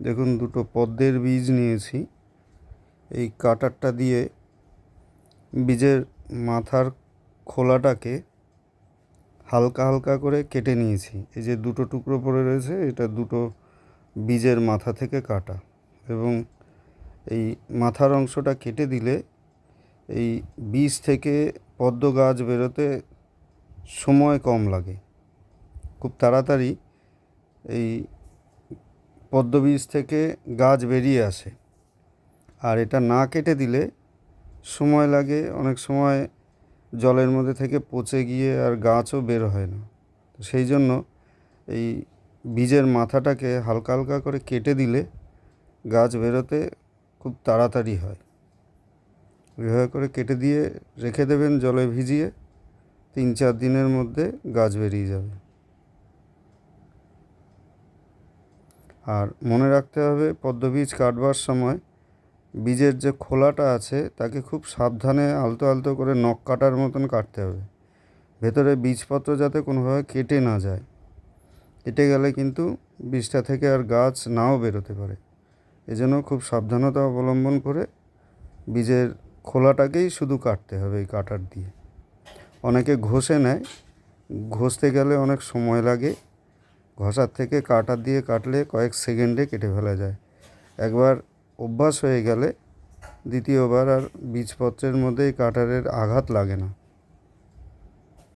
দেখুন, দুটো পদ্মের বীজ নিয়েছি। এই কাটারটা দিয়ে বীজের মাথার খোলাটাকে হালকা হালকা করে কেটে নিয়েছি। এই যে দুটো টুকরো পড়ে রয়েছে, এটা দুটো বীজের মাথা থেকে কাটা এবং এই মাথার অংশটা কেটে দিলে এই বীজ থেকে পদ্ম গাছ বেরোতে সময় কম লাগে। খুব তাড়াতাড়ি এই পদ্ম বীজ থেকে গাছ বেরিয়ে আসে। আর এটা না কেটে দিলে সময় লাগে, অনেক সময় জলের মধ্যে থেকে পচে গিয়ে আর গাছও বের হয় না। সেই জন্য এই বীজের মাথাটাকে হালকা হালকা করে কেটে দিলে গাছ বেরোতে খুব তাড়াতাড়ি হয়। এভাবে করে কেটে দিয়ে রেখে দেবেন জলে ভিজিয়ে, তিন চার দিনের মধ্যে গাছ বেরিয়ে যাবে। আর মনে রাখতে হবে পদ্ম বীজ কাটবার সময় বীজের যে খোলাটা আছে, তাকে খুব সাবধানে আলতো আলতো করে নখ কাটার মতন কাটতে হবে। ভেতরে বীজপত্র যাতে কোনোভাবে কেটে না যায়। কেটে গেলে কিন্তু বীজটা থেকে আর গাছ নাও বেরোতে পারে। এজন্য খুব সাবধানতা অবলম্বন করে বীজের খোলাটাকেই শুধু কাটতে হবে এই কাটার দিয়ে। অনেকে ঘষে নেয়। ঘষতে গেলে অনেক সময় লাগে। ঘষার থেকে কাটার দিয়ে কাটলে কয়েক সেকেন্ডে কেটে ফেলা যায়। একবার অভ্যাস হয়ে গেলে দ্বিতীয়বার আর বীজপত্রের মধ্যে কাটারের আঘাত লাগে না।